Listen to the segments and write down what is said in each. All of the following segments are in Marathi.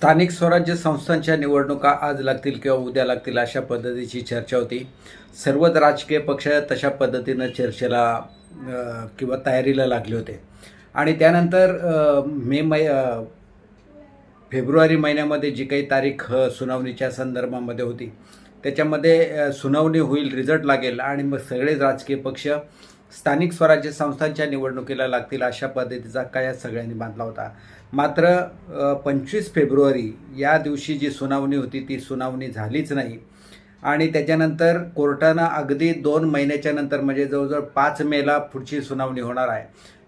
स्थानिक स्वराज्य संस्थांच्या निवडणुका आज लागतील किंवा उद्या लागतील अशा पद्धतीची चर्चा होती. सर्वच राजकीय पक्ष तशा पद्धतीनं चर्चेला किंवा तयारीला लागले होते. आणि त्यानंतर मे मै फेब्रुवारी महिन्यामध्ये जी काही तारीख सुनावणीच्या संदर्भामध्ये होती त्याच्यामध्ये सुनावणी होईल रिझल्ट लागेल आणि मग सगळेच राजकीय पक्ष स्थानिक स्वराज्य संस्थांच्या निवडणुकीला लागतील अशा पद्धतीचा काय सगळ्यांनी बांधला होता. मात्र पंचवीस फेब्रुवारी या दिवशी जी सुनावणी होती ती सुनावणी झालीच नाही. आणि त्याच्यानंतर कोर्टानं अगदी दोन महिन्याच्या नंतर म्हणजे जवळजवळ पाच मेला पुढची सुनावणी होणार आहे.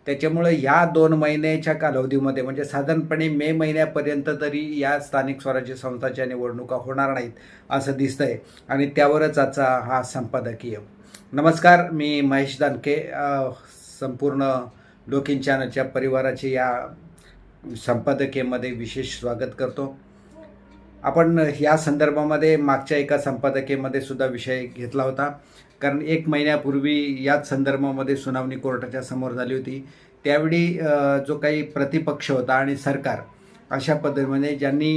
त्याच्यामुळे ह्या दोन महिन्याच्या कालावधीमध्ये म्हणजे साधारणपणे मे महिन्यापर्यंत तरी या स्थानिक स्वराज्य संस्थांच्या निवडणुका होणार नाहीत असं दिसतंय. आणि त्यावरच आजचा हा संपादकीय नमस्कार मी महेश दानके संपूर्ण डोकिन चॅनलच्या परिवाराचे या संपादकीयमध्ये विशेष स्वागत करतो. आपण या संदर्भामध्ये मागच्या एका संपादकीयमध्ये सुद्धा विषय घेतला होता. कारण एक महिन्यापूर्वी याच संदर्भामध्ये सुनावणी कोर्टाच्या समोर झाली होती. त्यावेळी जो काही प्रतिपक्ष होता आणि सरकार अशा पद्धतीमध्ये ज्यांनी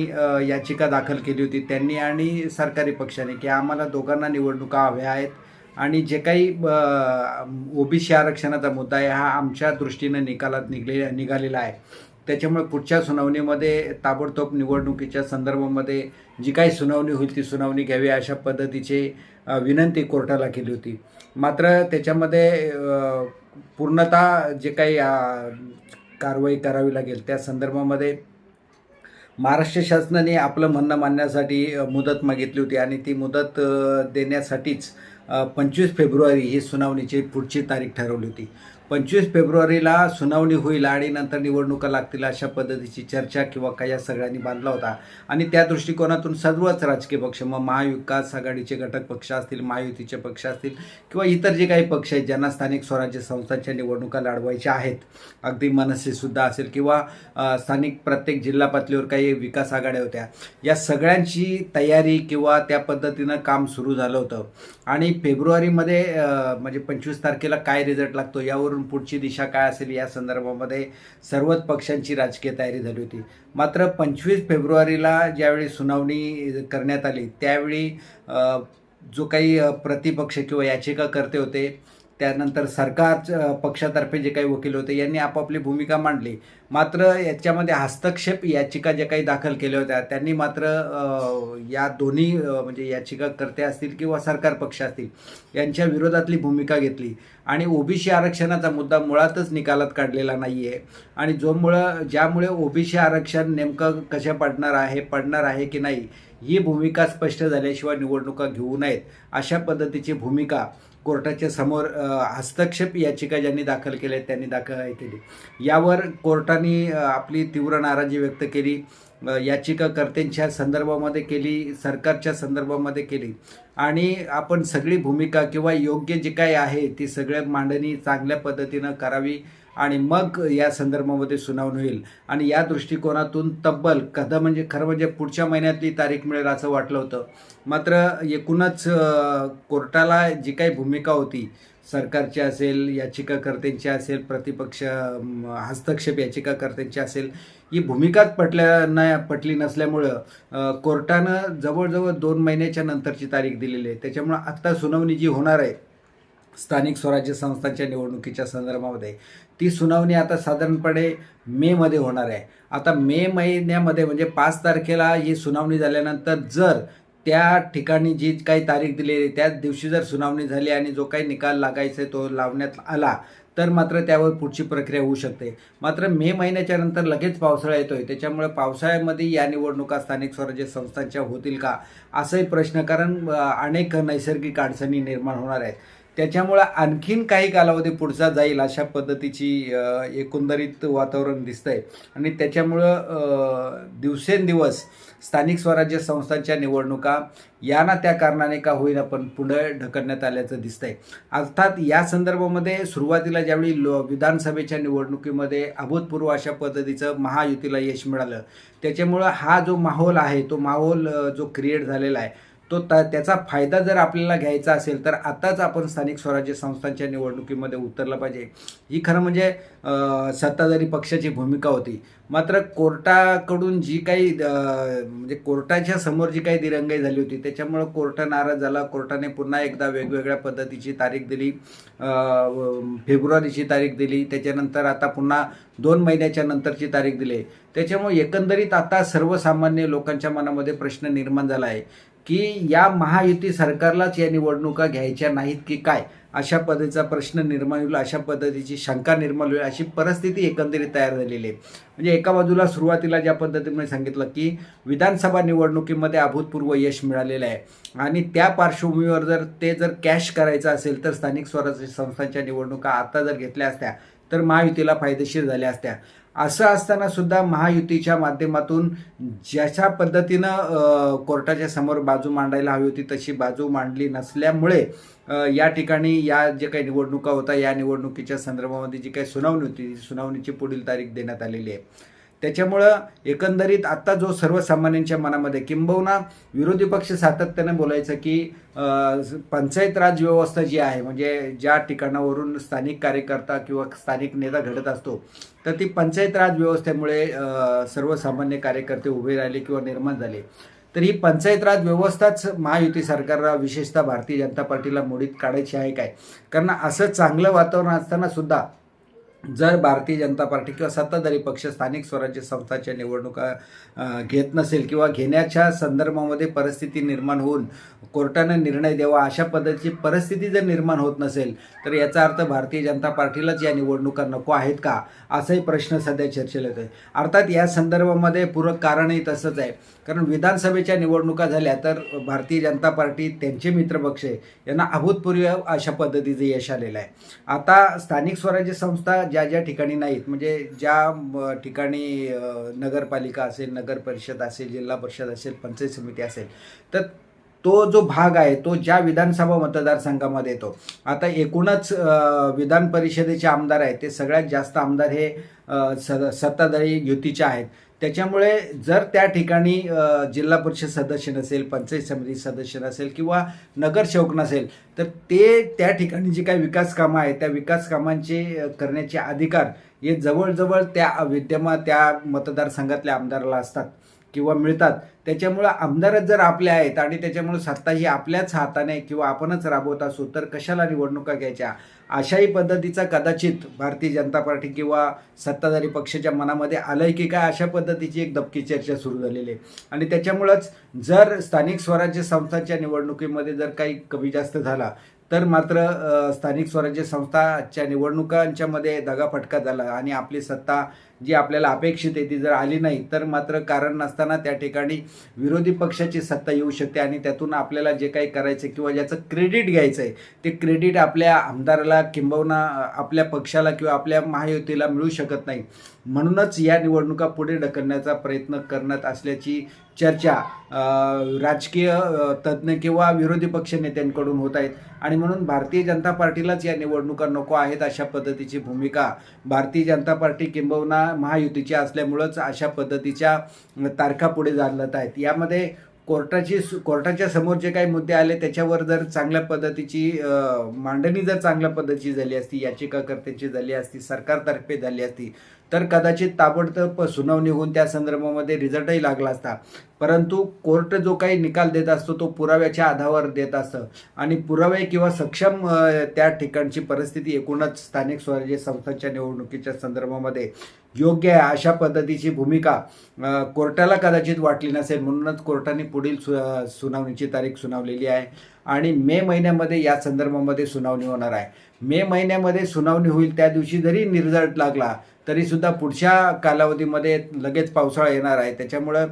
याचिका दाखल केली होती त्यांनी आणि सरकारी पक्षाने की आम्हाला दोघांना निवडणुका हव्या आहेत. आणि जे काही ओबीसी आरक्षणाचा मुद्दा आहे हा आमच्या दृष्टीनं निकालात निघले निघालेला आहे. त्याच्यामुळे पुढच्या सुनावणीमध्ये ताबडतोब निवडणुकीच्या संदर्भामध्ये जी काही सुनावणी होईल ती सुनावणी घ्यावी अशा पद्धतीचे विनंती कोर्टाला केली होती. मात्र त्याच्यामध्ये पूर्णतः जे काही कारवाई करावी लागेल त्या संदर्भामध्ये महाराष्ट्र शासनाने आपलं म्हणणं मांडण्यासाठी मुदत मागितली होती आणि ती मुदत देण्यासाठीच पंचवीस फेब्रुवारी ही सुनावणीची पुढची तारीख ठरवली होती. पंचवीस फेब्रुवारीला सुनावणी होईल आणि नंतर निवडणुका लागतील अशा पद्धतीची चर्चा किंवा काय या सगळ्यांनी बांधला होता. आणि त्या दृष्टिकोनातून सर्वच राजकीय पक्ष मग महाविकास आघाडीचे घटक पक्ष असतील महायुतीचे पक्ष असतील किंवा इतर जे काही पक्ष आहेत ज्यांना स्थानिक स्वराज्य संस्थांच्या निवडणुका लढवायच्या आहेत अगदी मनसेसुद्धा असेल किंवा स्थानिक प्रत्येक जिल्हा पातळीवर काही विकास आघाड्या होत्या या सगळ्यांची तयारी किंवा त्या पद्धतीनं काम सुरू झालं होतं. आणि फेब्रुवारीमध्ये म्हणजे पंचवीस तारखेला काय रिझल्ट लागतो यावर करून पुढची दिशा काय असेल या संदर्भामध्ये सर्वच पक्षांची राजकीय तयारी झाली होती. मात्र पंचवीस फेब्रुवारीला ज्यावेळी सुनावणी करण्यात आली त्यावेळी जो काही प्रतिपक्ष किंवा याचिकाकर्ते होते त्यानंतर सरकार पक्षातर्फे जे काही वकील होते यांनी आपापली भूमिका मांडली. मात्र याच्यामध्ये हस्तक्षेप याचिका ज्या काही दाखल केल्या होत्या त्यांनी मात्र या दोन्ही म्हणजे याचिकाकर्ते असतील किंवा सरकार पक्ष असतील यांच्या विरोधातली भूमिका घेतली. आणि ओबीसी आरक्षणाचा मुद्दा मुळातच निकालात काढलेला नाही आहे आणि जो मुळं ज्यामुळे ओबीसी आरक्षण नेमकं कशा पडणार आहे पडणार आहे की नाही ही भूमिका स्पष्ट झाल्याशिवाय निवडणुका घेऊ नयेत. अशा पद्धतीची भूमिका कोर्टाच्या समोर हस्तक्षेप याचिका ज्यांनी दाखल केल्या आहेत त्यांनी दाखल केली. यावर कोर्टाने आपली तीव्र नाराजी व्यक्त केली. याचिकाकर्त्यांच्या संदर्भामध्ये केली सरकारच्या संदर्भामध्ये केली. आणि आपण सगळी भूमिका किंवा योग्य जे काही आहे ती सगळ्या मांडणी चांगल्या पद्धतीनं करावी. आणि मग या संदर्भामध्ये सुनावणी होईल. आणि या दृष्टिकोनातून तब्बल कदा म्हणजे खरं म्हणजे पुढच्या महिन्यातली तारीख मिळेल असं वाटलं होतं. मात्र एकूणच कोर्टाला जी काही भूमिका होती सरकारची असेल याचिकाकर्त्यांची असेल प्रतिपक्ष हस्तक्षेप याचिकाकर्त्यांची असेल ही भूमिकाच पटल्या न पटली नसल्यामुळं कोर्टानं जवळजवळ दोन महिन्याच्या नंतरची तारीख दिलेली आहे. त्याच्यामुळं आत्ता सुनावणी जी होणार आहे स्थानिक स्वराज्य संस्थांच्या निवडणुकीच्या संदर्भामध्ये. ती सुनावणी आता साधारणपणे मेमध्ये होणार आहे. आता मे महिन्यामध्ये म्हणजे पाच तारखेला ही सुनावणी झाल्यानंतर जर त्या ठिकाणी जी काही तारीख दिलेली त्याच दिवशी जर सुनावणी झाली आणि जो काही निकाल लागायचा आहे तो लावण्यात आला तर मात्र त्यावर पुढची प्रक्रिया होऊ शकते. मात्र मे महिन्याच्या नंतर लगेच पावसाळा येतोय. त्याच्यामुळे पावसाळ्यामध्ये या निवडणुका स्थानिक स्वराज्य संस्थांच्या होतील का? असाही प्रश्न कारण अनेक नैसर्गिक अडचणी निर्माण होणार आहेत. त्याच्यामुळं आणखीन काही कालावधी पुढचा जाईल अशा पद्धतीची एकंदरीत वातावरण दिसतंय. आणि त्याच्यामुळं दिवसेंदिवस स्थानिक स्वराज्य संस्थांच्या निवडणुका या ना त्या कारणाने का होईना पण पुढे ढकलण्यात आल्याचं दिसतंय. अर्थात या संदर्भामध्ये सुरुवातीला ज्यावेळी लो विधानसभेच्या निवडणुकीमध्ये अभूतपूर्व अशा पद्धतीचं महायुतीला यश मिळालं त्याच्यामुळं हा जो माहोल आहे तो माहोल जो क्रिएट झालेला आहे तो त्याचा फायदा जर आपल्याला घ्यायचा असेल तर आताच आपण स्थानिक स्वराज्य संस्थांच्या निवडणुकीमध्ये उतरलं पाहिजे. ही खरं म्हणजे सत्ताधारी पक्षाची भूमिका होती. मात्र कोर्टाकडून जी काही म्हणजे कोर्टाच्या समोर जी काही दिरंगाई झाली होती त्याच्यामुळं कोर्ट नाराज झाला. कोर्टाने पुन्हा एकदा वेगवेगळ्या पद्धतीची तारीख दिली. फेब्रुवारीची तारीख दिली. त्याच्यानंतर आता पुन्हा दोन महिन्याच्या नंतरची तारीख दिली. त्याच्यामुळे एकंदरीत आता सर्वसामान्य लोकांच्या मनामध्ये प्रश्न निर्माण झाला आहे. की या महायुती सरकारलाच या निवडणुका घ्यायच्या नाहीत की काय? अशा पद्धतीचा प्रश्न निर्माण होईल अशा पद्धतीची शंका निर्माण होईल अशी परिस्थिती एकंदरीत तयार झालेली आहे. म्हणजे एका बाजूला सुरुवातीला ज्या पद्धतीने सांगितलं की विधानसभा निवडणुकीमध्ये अभूतपूर्व यश मिळालेलं आहे आणि त्या पार्श्वभूमीवर जर ते जर कॅश करायचं असेल तर स्थानिक स्वराज्य संस्थांच्या निवडणुका आता जर घेतल्या असत्या तर महायुतीला फायदेशीर झाल्या असत्या. असं असताना सुद्धा महायुतीच्या माध्यमातून ज्याच्या पद्धतीनं कोर्टाच्या समोर बाजू मांडायला हवी होती तशी बाजू मांडली नसल्यामुळे या ठिकाणी या जे काही निवडणुका होता या निवडणुकीच्या संदर्भामध्ये जी काही सुनावणी होती सुनावणीची पुढील तारीख देण्यात आलेली आहे. त्याच्यामुळं एकंदरीत आत्ता जो सर्वसामान्यांच्या मनामध्ये किंबहुना विरोधी पक्ष सातत्याने बोलायचं की पंचायत राज व्यवस्था जी आहे म्हणजे ज्या ठिकाणावरून स्थानिक कार्यकर्ता किंवा स्थानिक नेता घडत असतो तर ती पंचायत राज व्यवस्थेमुळे सर्वसामान्य कार्यकर्ते उभे राहिले किंवा निर्माण झाले. तर ही पंचायत राज व्यवस्थाच महायुती सरकारला विशेषतः भारतीय जनता पार्टीला मोडीत काढायची आहे काय? कारण असं चांगलं वातावरण असताना सुद्धा जर भारतीय जनता पार्टी किंवा सत्ताधारी पक्ष स्थानिक स्वराज्य संस्थाच्या निवडणुका घेत नसेल किंवा घेण्याच्या संदर्भामध्ये परिस्थिती निर्माण होऊन कोर्टाने निर्णय द्यावा अशा पद्धतीची परिस्थिती जर निर्माण होत नसेल तर याचा अर्थ भारतीय जनता पार्टीलाच या निवडणुका नको आहेत का? असाही प्रश्न सध्या चर्चेला येतोय अर्थात या संदर्भामध्ये पूरक कारणही तसंच आहे. कारण विधानसभेच्या निवडणुका झाल्या तर भारतीय जनता पार्टी त्यांचे मित्रपक्ष यांना अभूतपूर्व अशा पद्धतीचं यश आलेलं आहे. आता स्थानिक स्वराज्य संस्था ज्या ज्या ठिकाणी नाहीत म्हणजे ज्या ठिकाणी नगरपालिका असेल नगर परिषद असेल जिल्हा परिषद असेल पंचायत समिती असेल तर तो जो भाग आहे तो ज्या विधानसभा मतदारसंघामध्ये येतो. आता एकूणच विधान परिषदेचे आमदार आहेत ते सगळ्यात जास्त आमदार हे स सत्ताधारी युतीचे आहेत. त्याच्यामुळे जर त्या ठिकाणी जिल्हा परिषद सदस्य नसेल पंचायत समिती सदस्य नसेल किंवा नगरसेवक नसेल तर ते त्या ठिकाणी जी काही विकास कामं आहेत त्या विकास कामांचे करण्याचे अधिकार हे जवळजवळ त्या विद्यमान त्या मतदारसंघातल्या आमदाराला असतात. किंवा मिळतात. त्याच्यामुळं आमदारच जर आपले आहेत आणि त्याच्यामुळं सत्ता ही आपल्याच हाताने किंवा आपणच राबवत असू तर कशाला निवडणुका घ्यायच्या? अशाही पद्धतीचा कदाचित भारतीय जनता पार्टी किंवा सत्ताधारी पक्षाच्या मनामध्ये आलंय की काय अशा पद्धतीची एक दबकी चर्चा सुरू झालेली आहे. आणि त्याच्यामुळंच जर स्थानिक स्वराज्य संस्थांच्या निवडणुकीमध्ये जर काही कमी जास्त झाला तर मात्र स्थानिक स्वराज्य संस्थाच्या निवडणुकांच्यामध्ये दगाफटका झाला आणि आपली सत्ता जी आपल्याला अपेक्षित आहे ती जर आली नाही तर मात्र कारण नसताना त्या ठिकाणी विरोधी पक्षाची सत्ता येऊ शकते आणि त्यातून आपल्याला जे काही करायचं किंवा ज्याचं क्रेडिट घ्यायचं आहे ते क्रेडिट आपल्या आमदाराला किंबहुना आपल्या पक्षाला किंवा आपल्या महायुतीला मिळू शकत नाही. म्हणूनच या निवडणुका पुढे ढकलण्याचा प्रयत्न करण्यात असल्याची चर्चा राजकीय तज्ज्ञ किंवा विरोधी पक्ष नेत्यांकडून होत आहेत. आणि म्हणून भारतीय जनता पार्टीलाच या निवडणुका नको आहेत अशा पद्धतीची भूमिका भारतीय जनता पार्टी किंबहुना महायुतीची असल्यामुळंच अशा पद्धतीच्या तारखा पुढे जाणत आहेत. यामध्ये कोर्टाची कोर्टाच्या समोर जे काही मुद्दे आले त्याच्यावर जर चांगल्या पद्धतीची मांडणी जर चांगल्या पद्धतीची झाली असती याचिकाकर्त्यांची झाली असती सरकारतर्फे झाली असती तर कदाचित ताबडतोब सुनावणी होऊन त्या संदर्भामध्ये रिझल्टही लागला असता. परंतु कोर्ट जो काही निकाल देत असतो तो पुराव्याच्या आधारावर देत असतं. आणि पुरावे किंवा सक्षम त्या ठिकाणची परिस्थिती एकूणच स्थानिक स्वराज्य संस्थांच्या निवडणुकीच्या संदर्भामध्ये योग्य आहे अशा पद्धतीची भूमिका कोर्टाला कदाचित वाटली नसेल. म्हणूनच कोर्टाने पुढील सु सुनावणीची तारीख सुनावलेली आहे. आणि मे महिन्यामध्ये या संदर्भामध्ये सुनावणी होणार आहे. मे महिन्यामध्ये सुनावणी होईल त्या दिवशी जरी रिझल्ट लागला तरीसुद्धा पुढच्या कालावधीमध्ये लगेच पावसाळा येणार आहे. त्याच्यामुळं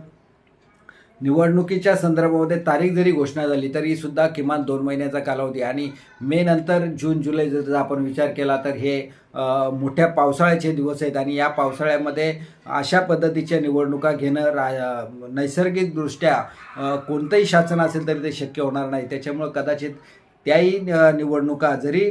निवडणुकीच्या संदर्भामध्ये तारीख जरी घोषणा झाली तरी सुद्धा किमान दोन महिन्याचा कालावधी आणि मे नंतर जून जुलै जर आपण विचार केला तर हे मोठ्या पावसाळ्याचे दिवस आहेत आणि या पावसाळ्यामध्ये अशा पद्धतीच्या निवडणुका घेणं रा नैसर्गिकदृष्ट्या कोणतंही शासन असेल तरी ते शक्य होणार नाही. त्याच्यामुळं कदाचित त्याही निवडणुका जरी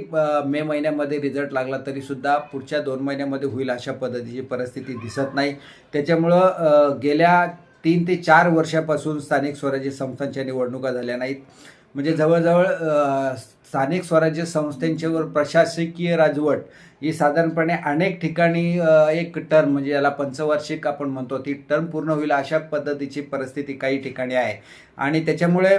मे महिन्यामध्ये रिझल्ट लागला तरीसुद्धा पुढच्या दोन महिन्यामध्ये होईल अशा पद्धतीची परिस्थिती दिसत नाही. त्याच्यामुळं गेल्या तीन ते चार वर्षापासून स्थानिक स्वराज्य संस्थांच्या निवडणुका झाल्या नाहीत. म्हणजे जवळजवळ स्थानिक स्वराज्य संस्थांच्यावर प्रशासकीय राजवट ही साधारणपणे अनेक ठिकाणी एक टर्म म्हणजे याला पंचवार्षिक आपण म्हणतो ती टर्म पूर्ण होईल अशा पद्धतीची परिस्थिती काही ठिकाणी आहे. आणि त्याच्यामुळे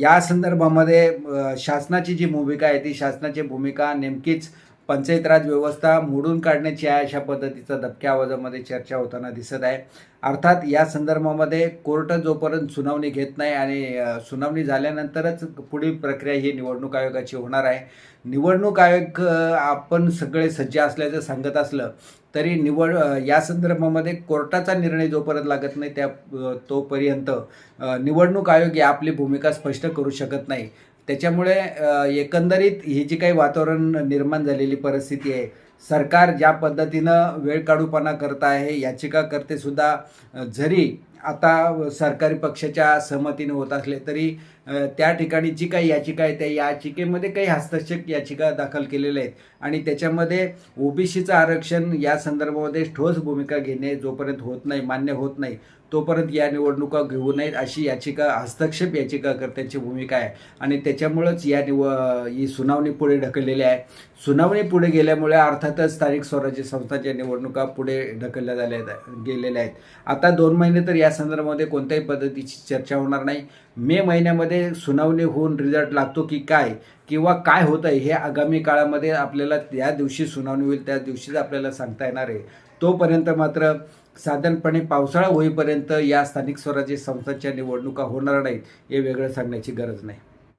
या संदर्भामध्ये शासनाची जी भूमिका आहे ती शासनाची भूमिका नेमकीच पंचायत राज व्यवस्था मोडून काढण्याची आहे अशा पद्धतीचा दबक्या आवाजामध्ये चर्चा होताना दिसत आहे. अर्थात या संदर्भामध्ये कोर्ट जोपर्यंत सुनावणी घेत नाही आणि सुनावणी झाल्यानंतरच पुढील प्रक्रिया ही निवडणूक आयोगाची होणार आहे. निवडणूक आयोग आपण सगळे सज्ज असल्याचं सांगत असलं तरी निवड या संदर्भामध्ये कोर्टाचा निर्णय जोपर्यंत लागत नाही त्या तोपर्यंत निवडणूक आयोग ही आपली भूमिका स्पष्ट करू शकत नाही. त्याच्यामुळे एकंदरीत ही जी काही वातावरण निर्माण झालेली परिस्थिती आहे सरकार ज्या पद्धतीनं वेळ काढूपणा करत आहे याचिकाकर्ते सुद्धा जरी आता सरकारी पक्षाच्या सहमतीने होत असले तरी त्या ठिकाणी जी काही याचिका आहे त्या याचिकेमध्ये काही हस्तक्षेप याचिका दाखल केलेल्या आहेत. आणि त्याच्यामध्ये ओबीसीचं आरक्षण या संदर्भामध्ये ठोस भूमिका घेणे जोपर्यंत होत नाही मान्य होत नाही तोपर्यंत या निवडणुका घेऊ नयेत अशी याचिका हस्तक्षेप याचिकाकर्त्यांची भूमिका आहे. आणि त्याच्यामुळंच या निव ही सुनावणी पुढे ढकललेली आहे. सुनावणी पुढे गेल्यामुळे अर्थातच स्थानिक स्वराज्य संस्थांच्या निवडणुका पुढे ढकलल्या झाल्या आहेत- गेलेल्या आहेत. आता दोन महिने तर या संदर्भामध्ये कोणत्याही पद्धतीची चर्चा होणार नाही. मे महिन्यामध्ये सुनावणी होऊन रिझल्ट लागतो की काय किंवा काय होतं हे आगामी काळामध्ये आपल्याला त्या दिवशी सुनावणी होईल त्या दिवशीच आपल्याला सांगता येणार आहे. तोपर्यंत मात्र साधारणपणे पावसाळा होईपर्यंत या स्थानिक स्वराज्य संस्थांच्या निवडणुका होणार नाहीत हे वेगळं सांगण्याची गरज नाही.